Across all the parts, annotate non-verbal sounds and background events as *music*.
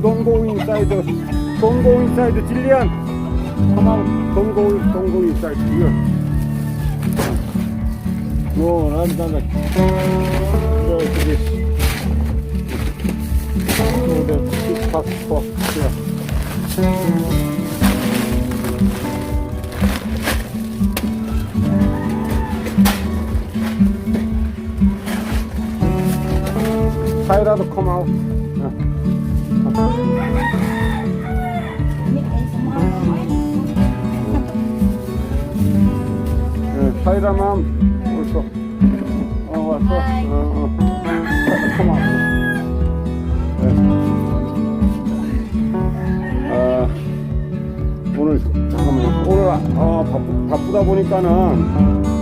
inside. Don't go inside, Jillian. Come out. Don't go, don't go inside. Here. No, not that. Go to this. To the big passport. Here. 사이라도 come out. 네, 사이라만 옳소. 어 왔어. 어, 어. out. 네. 아, 오늘 잠깐만요. 오늘 아, 바쁘, 바쁘다 보니까는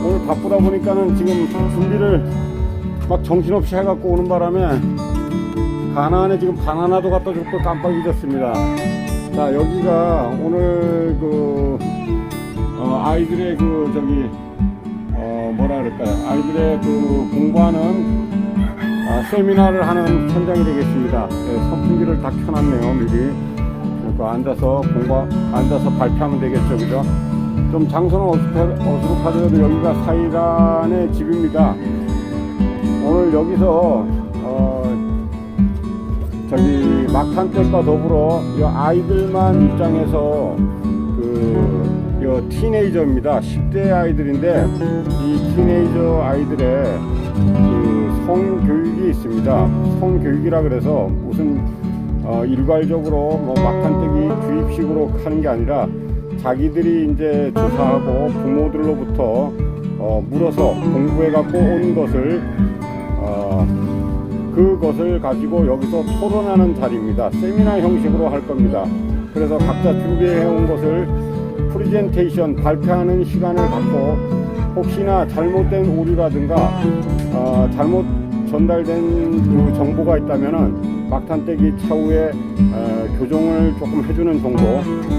오늘 바쁘다 보니까는 지금 준비를 막 정신없이 해갖고 오는 바람에 가나안에 지금 바나나도 갖다 줄걸 깜빡 잊었습니다. 자 여기가 오늘 그 어, 아이들의 그 저기 어, 뭐라 그럴까요? 아이들의 그 공부하는 아, 세미나를 하는 현장이 되겠습니다. 예, 선풍기를 다 켜놨네요 미리. 그러니까 앉아서 공부 앉아서 발표하면 되겠죠, 그죠? 좀 장소는 어수룩하- 어수룩하더라도 여기가 사이란의 집입니다. 오늘 여기서 어, 저기 막탄 때과 더불어 이 아이들만 입장해서 그요 티네이저입니다. 10대 아이들인데 이 티네이저 아이들의 그 성교육이 있습니다. 성교육이라 그래서 무슨 어, 일괄적으로 뭐 막탄떼기 주입식으로 하는 게 아니라 자기들이 이제 조사하고 부모들로부터 어, 물어서 공부해 갖고 온 것을 어, 그것을 가지고 여기서 토론하는 자리입니다. 세미나 형식으로 할 겁니다. 그래서 각자 준비해 온 것을 프리젠테이션 발표하는 시간을 갖고 혹시나 잘못된 오류라든가 어, 잘못 전달된 그 정보가 있다면은 막탄떼기 차후에 어, 교정을 조금 해주는 정도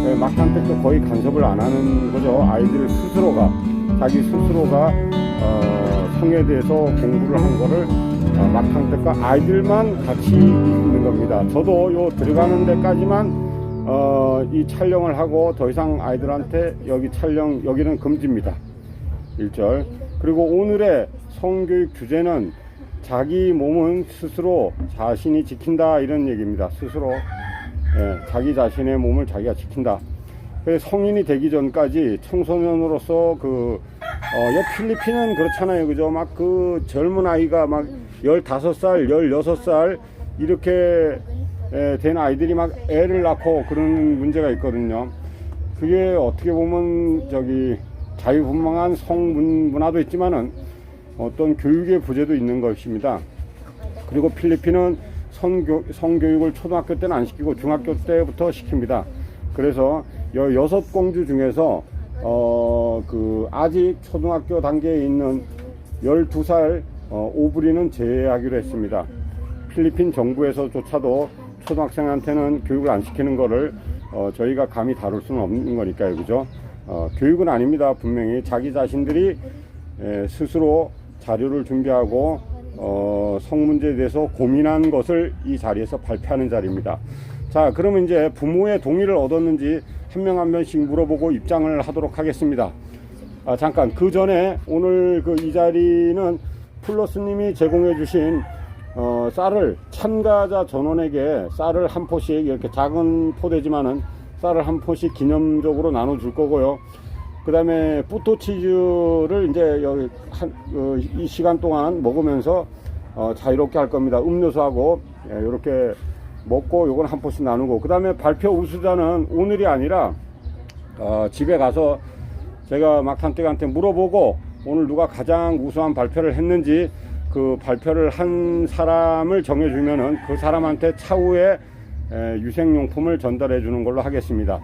예, 막탄떼도 거의 간섭을 안 하는 거죠 아이들 스스로가 자기 스스로가 어, 성에 대해서 공부를 한 거를 어, 막탄떼과 아이들만 같이 있는 겁니다 저도 요 들어가는 데까지만 어, 이 촬영을 하고 더 이상 아이들한테 여기 촬영 여기는 금지입니다 1절. 그리고 오늘의 성교육 주제는 자기 몸은 스스로 자신이 지킨다 이런 얘기입니다. 스스로 예, 자기 자신의 몸을 자기가 지킨다. 성인이 되기 전까지 청소년으로서 그 어, 옆 필리핀은 그렇잖아요. 그죠? 막 그 젊은 아이가 막 15살, 16살 이렇게 예, 된 아이들이 막 애를 낳고 그런 문제가 있거든요. 그게 어떻게 보면 저기 자유분방한 성 문화도 있지만은 어떤 교육의 부재도 있는 것입니다. 그리고 필리핀은 성교, 성교육을 초등학교 때는 안 시키고 중학교 때부터 시킵니다. 그래서 여 여섯 공주 중에서 어 그 아직 초등학교 단계에 있는 12살 어, 오브리는 제외하기로 했습니다. 필리핀 정부에서조차도 초등학생한테는 교육을 안 시키는 거를 어, 저희가 감히 다룰 수는 없는 거니까요, 그죠? 어, 교육은 아닙니다. 분명히 자기 자신들이 에, 스스로 자료를 준비하고 어, 성문제에 대해서 고민한 것을 이 자리에서 발표하는 자리입니다. 자, 그러면 이제 부모의 동의를 얻었는지 한 명 한 명씩 물어보고 입장을 하도록 하겠습니다. 아, 잠깐 그 전에 오늘 그 이 자리는 플러스님이 제공해 주신 어, 쌀을 참가자 전원에게 쌀을 한 포씩 이렇게 작은 포대지만은 쌀을 한 포씩 기념적으로 나눠 줄 거고요. 그 다음에 뿌토 치즈를 이제 여기 한, 어, 이 시간 동안 먹으면서 어, 자유롭게 할 겁니다. 음료수하고 예, 이렇게 먹고 요건 한 포씩 나누고 그 다음에 발표 우수자는 오늘이 아니라 어, 집에 가서 제가 막탄댁한테 물어보고 오늘 누가 가장 우수한 발표를 했는지 그 발표를 한 사람을 정해주면은 그 사람한테 차후에 에, 유생용품을 전달해 주는 걸로 하겠습니다.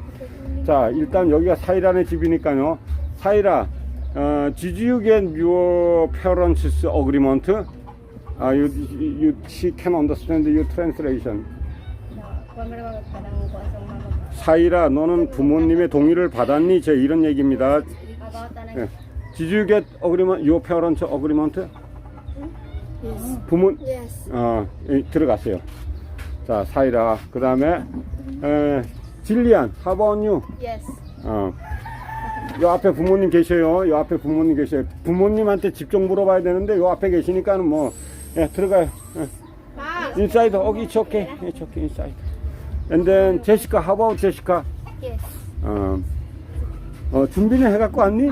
자, 일단 여기가 사이라의 집이니까요. 사이라, 어, did you get your parents'? Uh, you, you, she can understand your translation. 사이라, 너는 부모님의 동의를 받았니? 제 이런 얘기입니다. 예. Did you get agreement, your parents' agreement? Yes. 부모, Yes. 어, 예, 들어갔어요. 자, 사이라. 그 다음에, 질리안. 하버뉴. Yes. 어. 요 앞에 부모님 계셔요. 요 앞에 부모님 계셔요. 부모님한테 집좀 물어봐야 되는데 요 앞에 계시니까는 뭐 예, 들어가요. 예. 인사이드. 어, it's okay. It's okay. Inside. And then 제시카. How about 제시카? Yes. 어, 어, 준비는 해갖고 왔니?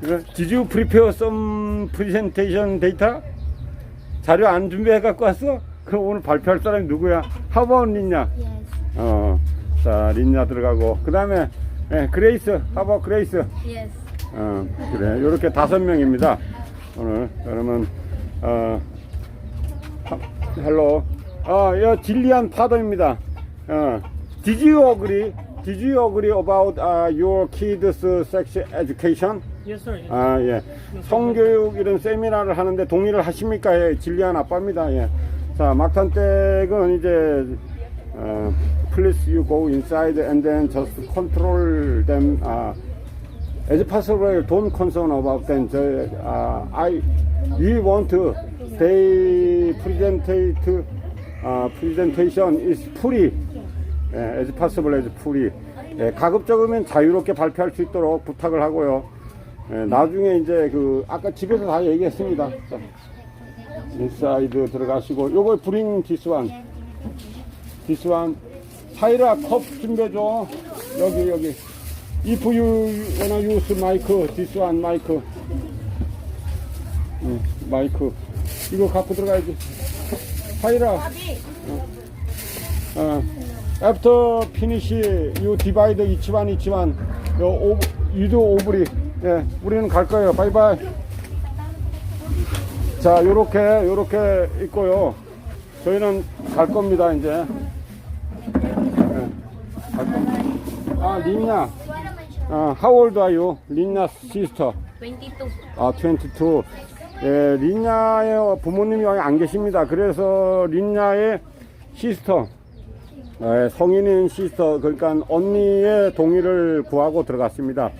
*laughs* Did you prepare some presentation data? 자료 안 준비해갖고 왔어? 그럼 오늘 발표할 사람이 누구야? How about 린냐? Yes. 어, 자, 린냐 들어가고. 그 다음에, 예, 그레이스. 하버 그레이스. Yes. 어, 그래. 요렇게 다섯 명입니다. 오늘. 그러면, 어, 하, 헬로. 어, 여 질리안 파더입니다. 어, did you agree? Did you agree about uh, your kids' sex education? Yes, sir. 아, 예. 성교육 이런 세미나를 하는데 동의를 하십니까? 예, 진리한 아빠입니다. 예. 자, 막탄댁은 이제, 어, please you go inside and then just control them, uh, as possible, don't concern about them. 저, uh, I, we want to, they uh, presentation is free. 예, as possible as free. 예, 가급적이면 자유롭게 발표할 수 있도록 부탁을 하고요. 예, 나중에 이제 그 아까 집에서 다 얘기했습니다. 자, 인사이드 들어가시고 요거 브링 디스완 디스완 사이라 컵 준비해줘 여기 여기 if you wanna use 마이크 디스완 마이크 응, 마이크 이거 갖고 들어가야지 사이라 어, after finish you divide each one each one 요 오, you do 오브리 예 우리는 갈 거예요 바이바이 자 요렇게 요렇게 있고요 저희는 갈 겁니다 이제 예, 갈 겁니다 아 린냐 아, how old are you? 린냐 sister 22. 아, 22. 예, 린냐의 부모님이 여기 안 계십니다. 그래서 린냐의 시스터, 예, 성인인 시스터, 그러니까 언니의 동의를 구하고 들어갔습니다.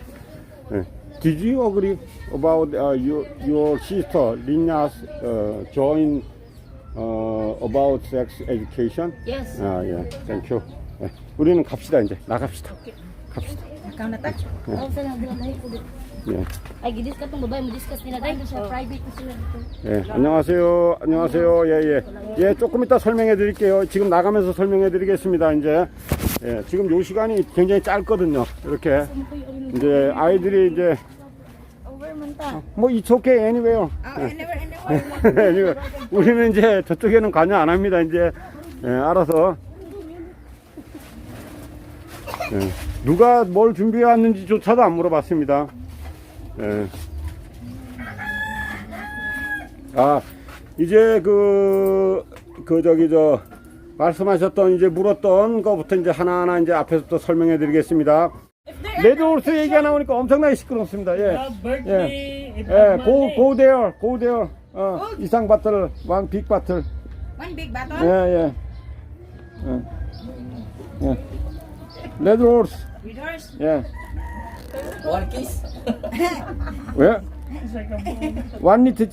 예. Did you agree about uh, your, your sister, 린냐, uh, join uh, about sex education? Yes. 아, 예, 땡큐. 예, 우리는 갑시다, 이제. 나갑시다. 갑시다. Oh, bilang dahil ko. 예. Ay, gidis ka tong babae, mo discuss nila dahil sa private na sila dito. 예, 안녕하세요. 안녕하세요. 예, 예. 예, 조금 이따 설명해 드릴게요. 지금 나가면서 설명해 드리겠습니다. 이제. 예, 지금 요 시간이 굉장히 짧거든요. 이렇게. 이제 아이들이 이제 ta. 뭐 it's okay anywhere. Oh, anywhere. anywhere. *laughs* 우리는 이제 저쪽에는 관여 안 합니다. 이제 예, 알아서 예, 누가 뭘 준비해 왔는지조차도 안 물어봤습니다. 예. 아 이제 그, 그 저기 저 말씀하셨던 이제 물었던 거부터 이제 하나하나 이제 앞에서 또 설명해 드리겠습니다. 레드홀스 얘기가 나오니까 엄청나게 시끄럽습니다. 예. 예, not go, go there, go there. 어, 이상 바틀, one big 바틀. One big 예, bottle. 예. 예. 예. 레드 홀스. With horse. 예. One kiss. 왜? It's like a one 리트 짜